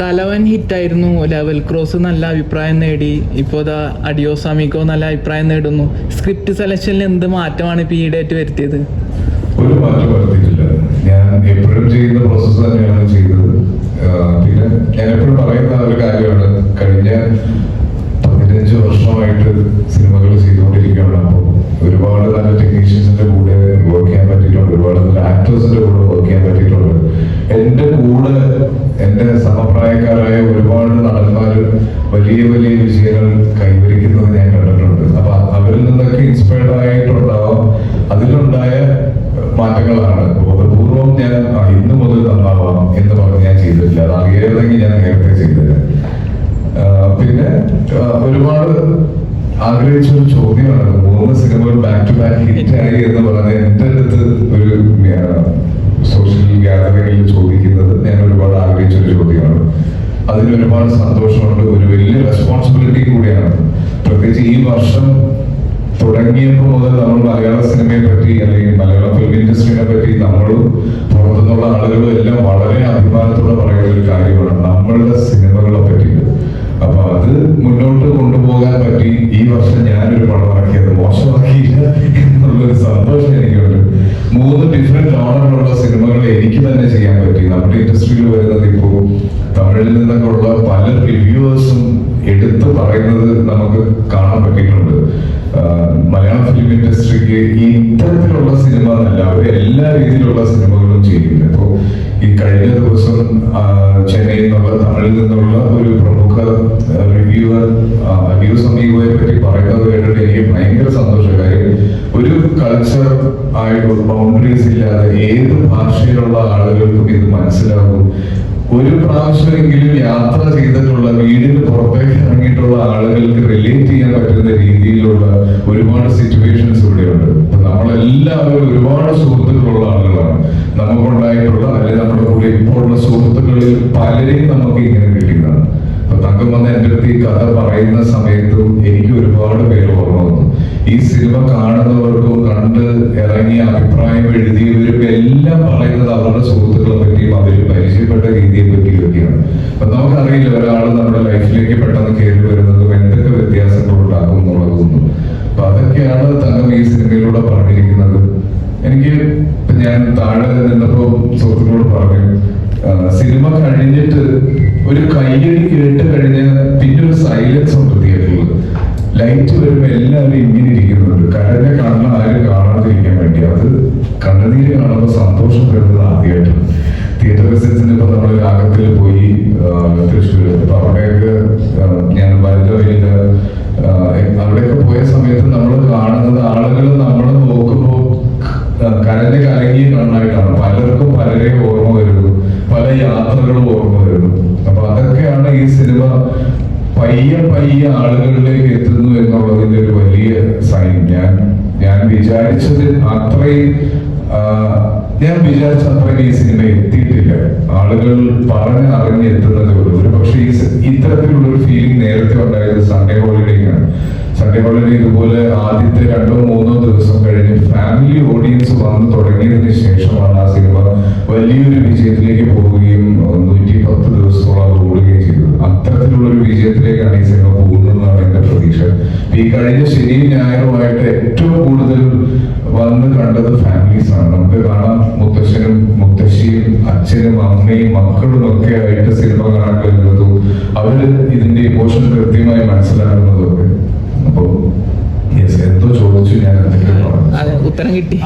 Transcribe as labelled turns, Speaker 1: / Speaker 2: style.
Speaker 1: തലവൻ ഹിറ്റായിരുന്നു level cross നല്ല അഭിപ്രായം നേടി. ഇപ്പോ ഇതാ അഡിയോസ് അമിഗോ നല്ല അഭിപ്രായം നേടുന്നു. സ്ക്രിപ്റ്റ് സെലക്ഷനിൽ എന്ത് മാറ്റമാണ് ഇപ്പോൾ ഡേറ്റ് വരുത്തിയത്?
Speaker 2: ഒരു മാറ്റം വരുത്തിയിട്ടില്ല. ഞാൻ എപ്പോഴും ചെയ്യുന്ന പ്രോസസ്സ് തന്നെയാണ് ചെയ്തത്. പിന്നെ ഞാൻ എപ്പോഴും പറയുന്ന ഒരു കാര്യമാണ്. കഴിഞ്ഞ പതിനഞ്ച് വർഷമായിട്ട് സിനിമകൾ ചെയ്തുകൊണ്ടിരിക്കുകയാണ്. അപ്പോൾ ഒരുപാട് നല്ല ടെക്നീഷ്യൻസിന്റെ കൂടെ വർക്ക് ചെയ്യാൻ പറ്റിയിട്ടുണ്ട്. ഒരുപാട് നല്ല ആക്ടേഴ്സിന്റെ കൂടെ വർക്ക് ചെയ്യാൻ സമപ്രായക്കാരായ ഒരുപാട് നടന്മാർ വലിയ വലിയ വിജയങ്ങൾ കൈവരിക്കുന്നത് ഞാൻ കണ്ടിട്ടുണ്ട്. അപ്പൊ അവരിൽ നിന്നൊക്കെ ഇൻസ്പയർഡ് ആയിട്ടുണ്ടാവാം. അതിലുണ്ടായ മാറ്റങ്ങളാണ്. ബോധപൂർവം ഞാൻ ഇന്ന് മുതൽ നന്നാവാം എന്ന് പറഞ്ഞ് ഞാൻ ചെയ്തിട്ടില്ല. അത് അറിയരുതെങ്കിൽ ഞാൻ നേരത്തെ ചെയ്തില്ല. പിന്നെ ഒരുപാട് ആഗ്രഹിച്ച ഒരു ചോദ്യമാണ്. മൂന്ന് സിനിമകൾ ബാക്ക് ടു ബാക്ക് ഹിറ്റ് ആയി എന്ന് പറഞ്ഞ് എന്റെ അടുത്ത് ഒരു സോഷ്യൽ ഗ്യാതറിംഗിൽ ചോദിക്കുന്നത് ഞാൻ ഒരുപാട് ആഗ്രഹിച്ച ഒരു ചോദ്യമാണ്. അതിന് ഒരുപാട് സന്തോഷമുണ്ട് ഒരു വലിയ റെസ്പോൺസിബിലിറ്റി കൂടിയാണ്. പ്രത്യേകിച്ച് ഈ വർഷം തുടങ്ങിയപ്പോൾ മുതൽ നമ്മൾ മലയാള സിനിമയെ പറ്റി അല്ലെങ്കിൽ മലയാള ഫിലിം ഇൻഡസ്ട്രിയെ പറ്റി നമ്മളും പുറത്തുനിന്നുള്ള ആളുകളും എല്ലാം വളരെ അഭിമാനത്തോടെ പറയുന്ന ഒരു കാര്യമാണ് നമ്മളുടെ സിനിമകളെ പറ്റി. അപ്പൊ അത് മുന്നോട്ട് കൊണ്ടുപോകാൻ പറ്റി. ഈ വർഷം ഞാനൊരു പടം ഇറക്കിയത് മോശമാക്കിയില്ല. എന്നുള്ളൊരു സന്തോഷം എനിക്കുണ്ട്. മൂന്ന് ഡിഫറെന്റ് എനിക്ക് തന്നെ ചെയ്യാൻ പറ്റി നമ്മുടെ ഇൻഡസ്ട്രിയിൽ വരുന്നത് ഇപ്പോൾ തമിഴിൽ നിന്നൊക്കെ ഉള്ള പല റിവ്യൂവേഴ്സും എടുത്തു പറയുന്നത് നമുക്ക് കാണാൻ പറ്റിയിട്ടുണ്ട്. മലയാള ഫിലിം ഇൻഡസ്ട്രിക്ക് ഇത്തരത്തിലുള്ള സിനിമ എന്നല്ല അവർ എല്ലാ രീതിയിലുള്ള സിനിമകളും ചെയ്യുന്നു ഇപ്പോൾ ഈ കഴിഞ്ഞ ദിവസം ചെന്നൈയിൽ നിന്നുള്ള തമിഴിൽ നിന്നുള്ള ഒരു പ്രമുഖ റിവ്യൂവർ റിവ്യൂ സമീപയെ പറ്റി പറയുന്നത് കേട്ടിട്ട് എനിക്ക് ഭയങ്കര സന്തോഷകാര്യം ഒരു കൾച്ചർ ആയിട്ട് ബൗണ്ടറീസ് ഇല്ലാതെ ഏത് ഭാഷയിലുള്ള ആളുകൾക്കും ഇത് മനസ്സിലാകും ഒരു പ്രാവശ്യമെങ്കിലും യാത്ര ചെയ്തിട്ടുള്ള വീടിന് പുറത്തേക്ക് ഇറങ്ങിയിട്ടുള്ള ആളുകൾക്ക് റിലേറ്റ് ചെയ്യാൻ പറ്റുന്ന രീതിയിലുള്ള ഒരുപാട് സിറ്റുവേഷൻസ് ഇവിടെയുണ്ട്. അപ്പൊ നമ്മളെല്ലാവരും ഒരുപാട് സുഹൃത്തുക്കളുള്ള ആളുകളാണ്. നമുക്കുണ്ടായിട്ടുള്ള അല്ലെങ്കിൽ നമ്മുടെ കൂടെ ഇപ്പോൾ ഉള്ള സുഹൃത്തുക്കളിൽ പലരെയും നമുക്ക് ഇങ്ങനെ കിട്ടിയതാണ് അപ്പൊ തങ്കം വന്ന് എന്റെ അടുത്ത് ഈ കഥ പറയുന്ന സമയത്തും എനിക്ക് ഒരുപാട് പേര് ഓർമ്മ വന്നു. ഈ സിനിമ കണ്ട് ഇറങ്ങിയ അഭിപ്രായം എഴുതിയവരും എല്ലാം പറയുന്നത് അവരുടെ സുഹൃത്തുക്കളെ പറ്റിയും അവർ പരിചയപ്പെട്ട രീതിയെ പറ്റിയൊക്കെയാണ് അപ്പൊ നമുക്കറിയില്ല ഒരാൾ നമ്മുടെ ലൈഫിലേക്ക് പെട്ടെന്ന് കയറി വരുന്നതും എന്തൊക്കെ വ്യത്യാസങ്ങൾ ഉണ്ടാകും എന്നുള്ളതൊന്നും അപ്പൊ അതൊക്കെയാണ് തങ്കം ഈ സിനിമയിലൂടെ പറഞ്ഞിരിക്കുന്നത്. എനിക്ക് ഞാൻ താഴെ നിന്നപ്പോ സുഹൃത്തുക്കളോട് പറഞ്ഞു സിനിമ കഴിഞ്ഞിട്ട് ഒരു കയ്യടി കേട്ട് കഴിഞ്ഞ പിന്നെ ഒരു സൈലൻസ് ഉണ്ട് തിയേറ്ററിൽ ലൈറ്റ് വരുമ്പോ എല്ലാവരും ഇങ്ങനെ ഇരിക്കുന്നുണ്ട്. കരഞ്ഞ പയ്യെ ആളുകളിലേക്ക് എത്തുന്നു എന്നുള്ളതിന്റെ ഒരു വലിയ സൈൻ ഞാൻ ഞാൻ വിചാരിച്ചത് അത്രയും ഞാൻ വിചാരിച്ച അത്രയും ഈ സിനിമ എത്തിയിട്ടില്ല. ആളുകൾ പറഞ്ഞ് അറിഞ്ഞ് എത്തുന്നതേ ഉള്ളൂ ഒരു പക്ഷേ ഈ ഇത്തരത്തിലുള്ള ഒരു ഫീലിംഗ് നേരത്തെ ഉണ്ടായത് സൺഡേ ഹോളിഡേക്കാണ് സൺഡേ ഹോളിഡേ ഇതുപോലെ ആദ്യത്തെ രണ്ടോ മൂന്നോ ദിവസം കഴിഞ്ഞ് ഫാമിലി ഓഡിയൻസ് വന്ന് തുടങ്ങിയതിന് ശേഷമാണ് ആ സിനിമ വലിയൊരു വിജയത്തിലേക്ക് പോവുകയും നൂറ്റി പത്ത് ദിവസത്തോളം ഓടുകയും ചെയ്തത്. അത്തരത്തിലുള്ള ഒരു വിജയത്തിലേക്കാണ് ഈ സിനിമ പോകുന്നതെന്നാണ് എന്റെ പ്രതീക്ഷ. ഈ കഴിഞ്ഞ ശനിയും ഞായറുമായിട്ട് ഏറ്റവും കൂടുതൽ വന്ന് കണ്ടത് ഫാമിലീസ് ആണ്. നമുക്ക് കാണാം മുത്തശ്ശനും മുത്തശ്ശിയും അച്ഛനും അമ്മയും മക്കളും ഒക്കെ ആയിട്ട് സിനിമ കാണാൻ കഴിയുന്നതും അവർ ഇതിന്റെ ഇമോഷൻ കൃത്യമായി മനസ്സിലാക്കുന്നതും ഒക്കെ അപ്പോ എന്തോ ചോദിച്ചു ഞാൻ എന്തെങ്കിലും
Speaker 1: ഉത്തരം കിട്ടി.